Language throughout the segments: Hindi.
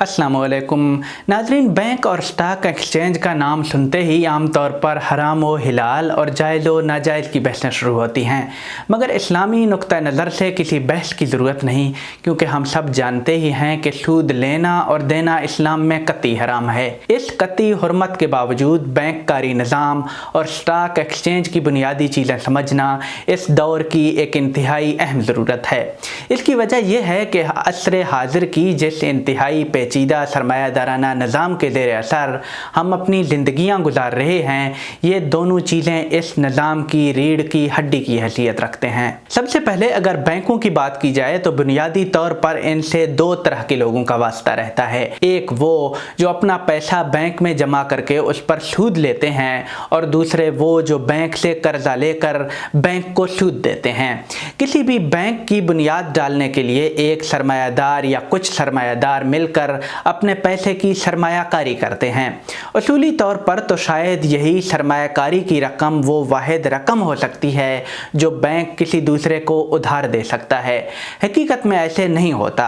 असलकुम नाजरीन बैंक और स्टॉक एक्सचेंज का नाम सुनते ही आमतौर पर हराम व हिलाल और जायज़ व नाजायज़ की बहसें शुरू होती हैं। मगर इस्लामी नुक़ नज़र से किसी बहस की ज़रूरत नहीं, क्योंकि हम सब जानते ही हैं कि सूद लेना और देना इस्लाम में कती हराम है। इस कती हरमत के बावजूद बैंक कारी निज़ाम और स्टॉक एक्सचेंज की बुनियादी चीज़ें समझना इस दौर की एक इंतहाई अहम ज़रूरत है। इसकी वजह यह है कि असर हाजिर की जिस इंतहाई पे पेचीदा, सरमायादाराना निज़ाम के ज़ेर असर हम अपनी ज़िंदगियाँ गुजार रहे हैं। ये दोनों चीज़ें इस निज़ाम की, रीढ़ की, हड्डी की हैसियत रखते हैं। सबसे पहले अगर बैंकों की बात की जाए तो बुनियादी तौर पर इनसे दो तरह के लोगों का वास्ता रहता है। एक वो जो अपना पैसा बैंक में जमा करके उस पर सूद लेते हैं और दूसरे वो जो बैंक से कर्जा लेकर बैंक को सूद देते हैं। किसी भी बैंक की बुनियाद डालने के लिए एक सरमायादार या कुछ सरमायादार मिलकर अपने पैसे की सरमायाकारी करते हैं। असूली तौर पर तो शायद यही सरमाकारी की रकम वो वाद रकम हो सकती है जो बैंक किसी दूसरे को उधार दे सकता है। हकीकत में ऐसे नहीं होता।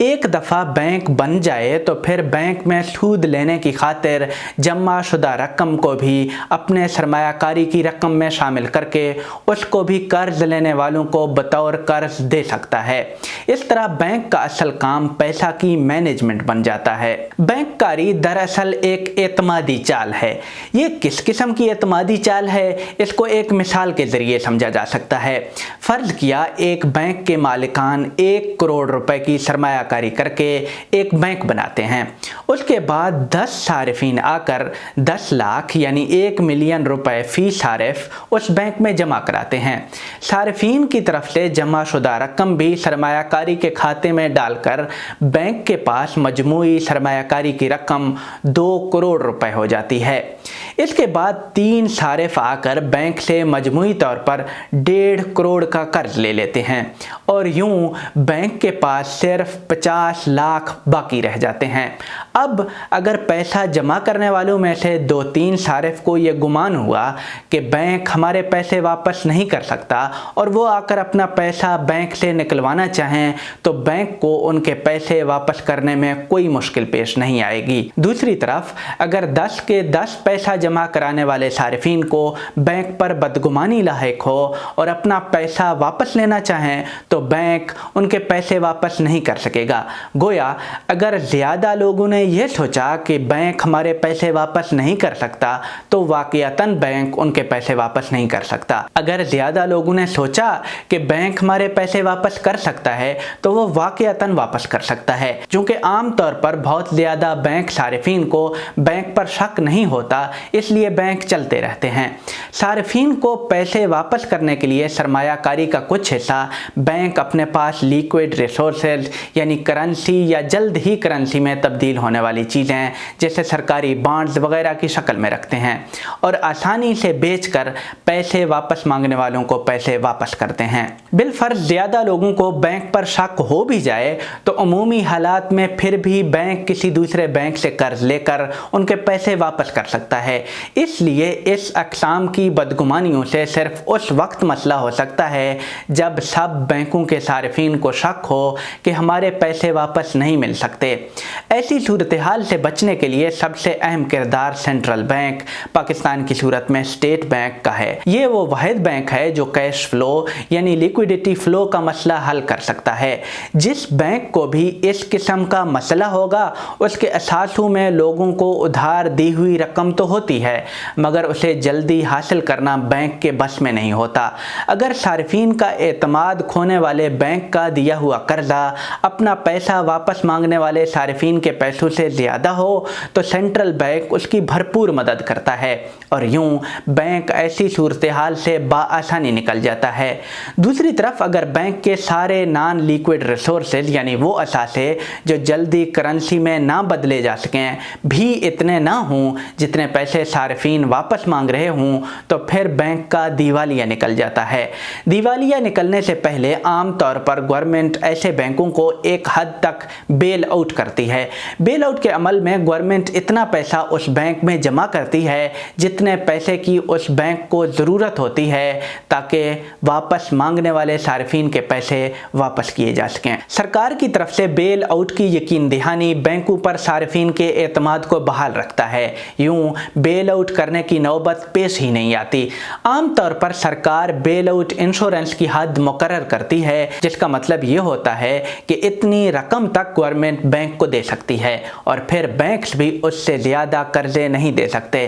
एक दफ़ा बैंक बन जाए तो फिर बैंक में सूद लेने की खातिर जमा शुदा रकम को भी अपने सरमाकारी की रकम में शामिल करके उसको भी कर्ज लेने वालों को बतौर कर्ज दे सकता है। इस तरह बैंक का असल काम पैसा की मैनेजमेंट बन जाता है। बैंककारी दरअसल एक एतमादी चाल है। ये किस किस्म की एतमादी चाल है, इसको एक मिसाल के ज़रिए समझा जा सकता है। फ़र्ज़ किया एक बैंक के मालिकान एक करोड़ रुपए की सरमायाकारी करके एक बैंक बनाते हैं। उसके बाद दस सारफिन आकर दस लाख यानी एक मिलियन रुपए फ़ी सारफ उस बैंक में जमा कराते हैं। सार्फिन की तरफ़ से जमा शुदा रकम भी सरमायाकारी के खाते में डालकर बैंक के पास मजमू सरमाकारी की रकम दो करोड़ रुपए हो जाती है। इसके बाद तीन सारिफ आकर बैंक से मजमू तौर पर डेढ़ करोड़ का कर्ज ले लेते हैं और यूँ बैंक के पास सिर्फ़ पचास लाख बाकी रह जाते हैं। अब अगर पैसा जमा करने वालों में से दो तीन सारिफ को यह गुमान हुआ कि बैंक हमारे पैसे वापस नहीं कर सकता और वो आकर अपना पैसा बैंक से निकलवाना चाहें तो बैंक को उनके पैसे वापस करने में कोई मुश्किल पेश नहीं आएगी। दूसरी तरफ़, अगर 10 के 10 पैसा कराने वाले सार्फिन को बैंक पर बदगुमानी लाक हो और अपना पैसा वापस लेना चाहें तो बैंक उनके पैसे वापस नहीं कर सकेगा। गोया, अगर ज़्यादा लोगों ने यह सोचा कि बैंक हमारे पैसे वापस नहीं कर सकता तो वाकता बैंक उनके पैसे वापस नहीं कर सकता। अगर ज़्यादा लोगों ने सोचा कि बैंक हमारे पैसे वापस कर सकता है तो वो वाकता वापस कर सकता है। चूँकि आमतौर पर बहुत ज़्यादा बैंक सार्फिन को बैंक पर शक नहीं होता इसलिए बैंक चलते रहते हैं। सार्फिन को पैसे वापस करने के लिए सरमायाकारी का कुछ हिस्सा बैंक अपने पास लिक्विड रिसोर्सेज यानी करेंसी या जल्द ही करेंसी में तब्दील होने वाली चीज़ें, जैसे सरकारी बॉन्ड्स वगैरह की शक्ल में रखते हैं और आसानी से बेचकर पैसे वापस मांगने वालों को पैसे वापस करते हैं। बिलफर्ज ज़्यादा लोगों को बैंक पर शक हो भी जाए तो अमूमी हालात में फिर भी बैंक किसी दूसरे बैंक से कर्ज लेकर उनके पैसे वापस कर सकता है। इसलिए इस अकसाम की बदगुमानियों से सिर्फ़ उस वक्त मसला हो सकता है जब सब बैंकों के सार्फिन को शक हो कि हमारे पैसे वापस नहीं मिल सकते। ऐसी सूरत हाल से बचने के लिए सबसे अहम किरदार सेंट्रल बैंक, पाकिस्तान की सूरत में स्टेट बैंक का है। ये वो वाद बैंक है जो कैश फ्लो, यानी लिक्विडिटी फ्लो का मसला हल कर सकता है। जिस बैंक को भी इस किस्म का मसला होगा, उसके असासों में लोगों को उधार दी हुई रकम तो होती है, मगर उसे जल्दी हासिल करना बैंक के बस में नहीं होता। अगर सार्फिन का एतमाद खोने वाले बैंक का दिया हुआ कर्जा, अपना पैसा वापस मांगने वाले सार्फिन के पैसों से ज़्यादा हो तो सेंट्रल बैंक उसकी भरपूर मदद करता है। और यूँ बैंक ऐसी सूरत हाल से बासानी निकल जाता है। दूसरी तरफ़ अगर बैंक के सारे नॉन लिक्विड रिसोर्सेज यानी वो असासे जो जल्दी करेंसी में ना बदले जा सकें, भी इतने ना हों जितने पैसे सार्फिन वापस मांग रहे हों तो फिर बैंक का दिवालिया निकल जाता है। दिवालिया निकलने से पहले आम तौर पर गवर्नमेंट ऐसे बैंकों को एक हद तक बेल आउट करती है। बेल बेल आउट के अमल में गवर्नमेंट इतना पैसा उस बैंक में जमा करती है, जितने पैसे की उस बैंक को ज़रूरत होती है, ताकि वापस मांगने वाले सार्फिन के पैसे वापस किए जा सकें। सरकार की तरफ़ से बेल आउट की यकीन दहानी बैंकों पर सार्फिन के अतमाद को बहाल रखता है। यूँ बेल आउट करने की नौबत पेश ही नहीं आती। आमतौर पर सरकार बेल आउट इंश्योरेंस की हद मुकर करती है, जिसका मतलब ये होता है कि इतनी रकम तक गवर्नमेंट बैंक को दे सकती है और फिर बैंक्स भी उससे ज़्यादा कर्जे नहीं दे सकते।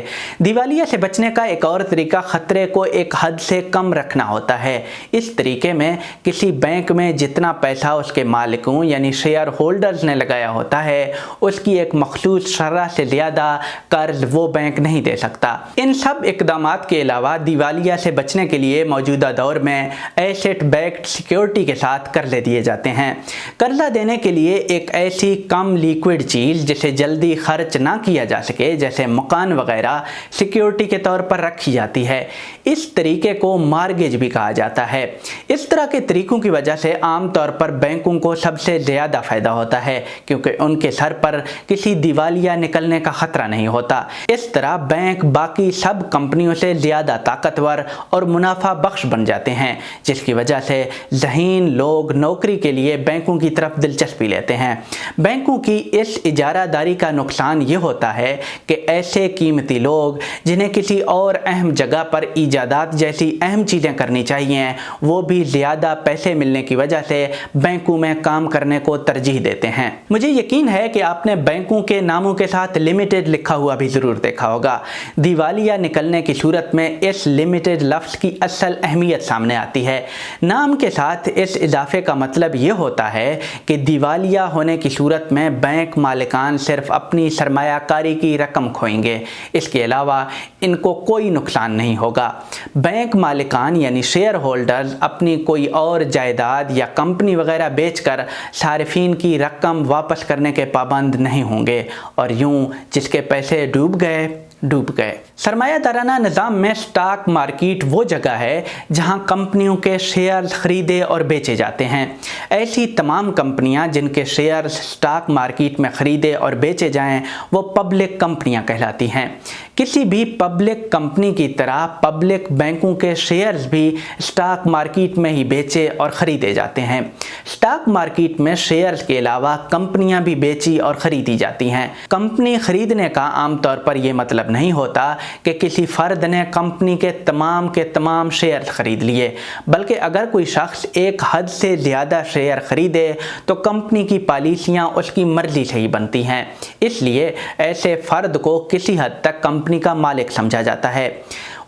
दिवालिया से बचने का एक और तरीका ख़तरे को एक हद से कम रखना होता है। इस तरीके में किसी बैंक में जितना पैसा उसके मालिकों यानी शेयर होल्डर्स ने लगाया होता है, उसकी एक मखसूस शरह से ज़्यादा कर्ज वो बैंक नहीं दे सकता। इन सब इकदाम के अलावा दिवालिया से बचने के लिए मौजूदा दौर में एसेट बैक्ड सिक्योरिटी के साथ कर्जे दिए जाते हैं। कर्जा देने के लिए एक ऐसी कम लिक्विड चीज़ जिसे जल्दी खर्च ना किया जा सके, जैसे मकान वगैरह सिक्योरिटी के तौर पर रखी जाती है। इस तरीके को मार्गेज भी कहा जाता है। इस तरह के तरीकों की वजह से आमतौर पर बैंकों को सबसे ज़्यादा फ़ायदा होता है, क्योंकि उनके सर पर किसी दिवालिया निकलने का ख़तरा नहीं होता। इस तरह बैंक, बाकी सब कंपनियों से ज़्यादा ताकतवर और मुनाफा बख्श बन जाते हैं, जिसकी वजह से जहीन लोग नौकरी के लिए बैंकों की तरफ़ दिलचस्पी लेते हैं। बैंकों की इस इजारादारी का नुकसान ये होता है कि ऐसे कीमती लोग, जिन्हें किसी और अहम जगह पर ईजादात जैसी अहम चीज़ें करनी चाहिए, वो भी ज़्यादा पैसे मिलने की वजह से बैंकों में काम करने को तरजीह देते हैं। मुझे यकीन है कि आपने बैंकों के नामों के साथ लिमिटेड लिखा हुआ भी ज़रूर देखा होगा। दिवालिया निकलने की सूरत में इस लिमिटेड लफ्ज़ की असल अहमियत सामने आती है। नाम के साथ इस इजाफे का मतलब ये होता है कि दिवालिया होने की सूरत में बैंक मालिकान सिर्फ़ अपनी सरमायाकारी की रकम खोएँगे। इसके अलावा इनको कोई नुकसान नहीं होगा। बैंक मालिकान यानी शेयर होल्डर्स अपनी कोई और जायदाद या कंपनी वगैरह बेचकर सार्फिन की रकम वापस करने के पाबंद नहीं होंगे। और यूँ जिसके पैसे डूब गए डूब गए। सरमायादाराना निज़ाम में स्टॉक मार्केट वो जगह है जहाँ कंपनियों के शेयर ख़रीदे और बेचे जाते हैं। ऐसी तमाम कंपनियाँ जिनके शेयर स्टॉक मार्केट में ख़रीदे और बेचे जाएँ, वो पब्लिक कंपनियाँ कहलाती हैं। किसी भी पब्लिक कंपनी की तरह पब्लिक बैंकों के शेयर्स भी स्टॉक मार्केट में ही बेचे और ख़रीदे जाते हैं। स्टॉक मार्केट में शेयर्स के अलावा कंपनियाँ भी बेची और ख़रीदी जाती हैं। कंपनी ख़रीदने का आमतौर पर यह मतलब नहीं होता कि किसी फ़र्द ने कंपनी के तमाम के तमाम शेयर ख़रीद लिए। बल्कि अगर कोई शख्स एक हद से ज़्यादा शेयर ख़रीदे तो कंपनी की पॉलिसियाँ उसकी मर्ज़ी से ही बनती हैं। इसलिए ऐसे फ़र्द को किसी हद तक कंपनी का मालिक समझा जाता है।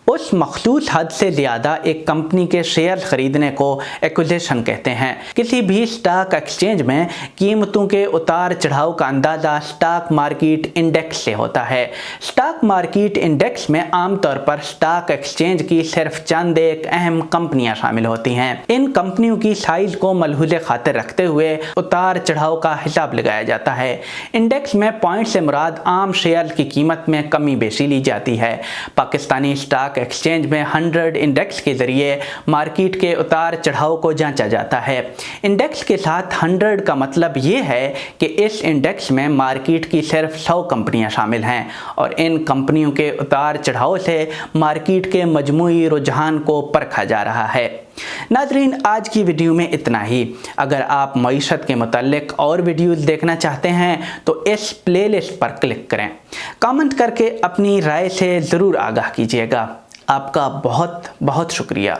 उस मखसूस हद से ज़्यादा एक कंपनी के शेयर ख़रीदने को एक्विजिशन कहते हैं। किसी भी स्टॉक एक्सचेंज में कीमतों के उतार चढ़ाव का अंदाज़ा स्टॉक मार्केट इंडेक्स से होता है। स्टॉक मार्केट इंडेक्स में आमतौर पर स्टॉक एक्सचेंज की सिर्फ़ चंद एक अहम कंपनियाँ शामिल होती हैं। इन कंपनियों की साइज़ को मलहूज खातिर रखते हुए उतार चढ़ाव का हिसाब लगाया जाता है। इंडेक्स में पॉइंट से मुराद आम शेयर की कीमत में कमी बेसी ली जाती है। पाकिस्तानी स्टॉक स्टॉक एक्सचेंज में 100 इंडेक्स के ज़रिए मार्केट के उतार चढ़ाव को जांचा जाता है। इंडेक्स के साथ 100 का मतलब ये है कि इस इंडेक्स में मार्केट की सिर्फ़ 100 कंपनियाँ शामिल हैं और इन कंपनियों के उतार चढ़ाव से मार्केट के मजमू रुझान को परखा जा रहा है। नाजरीन, आज की वीडियो में इतना ही। अगर आप मीशत के मतलब और वीडियोस देखना चाहते हैं तो इस प्लेलिस्ट पर क्लिक करें। कमेंट करके अपनी राय से ज़रूर आगाह कीजिएगा। आपका बहुत बहुत शुक्रिया।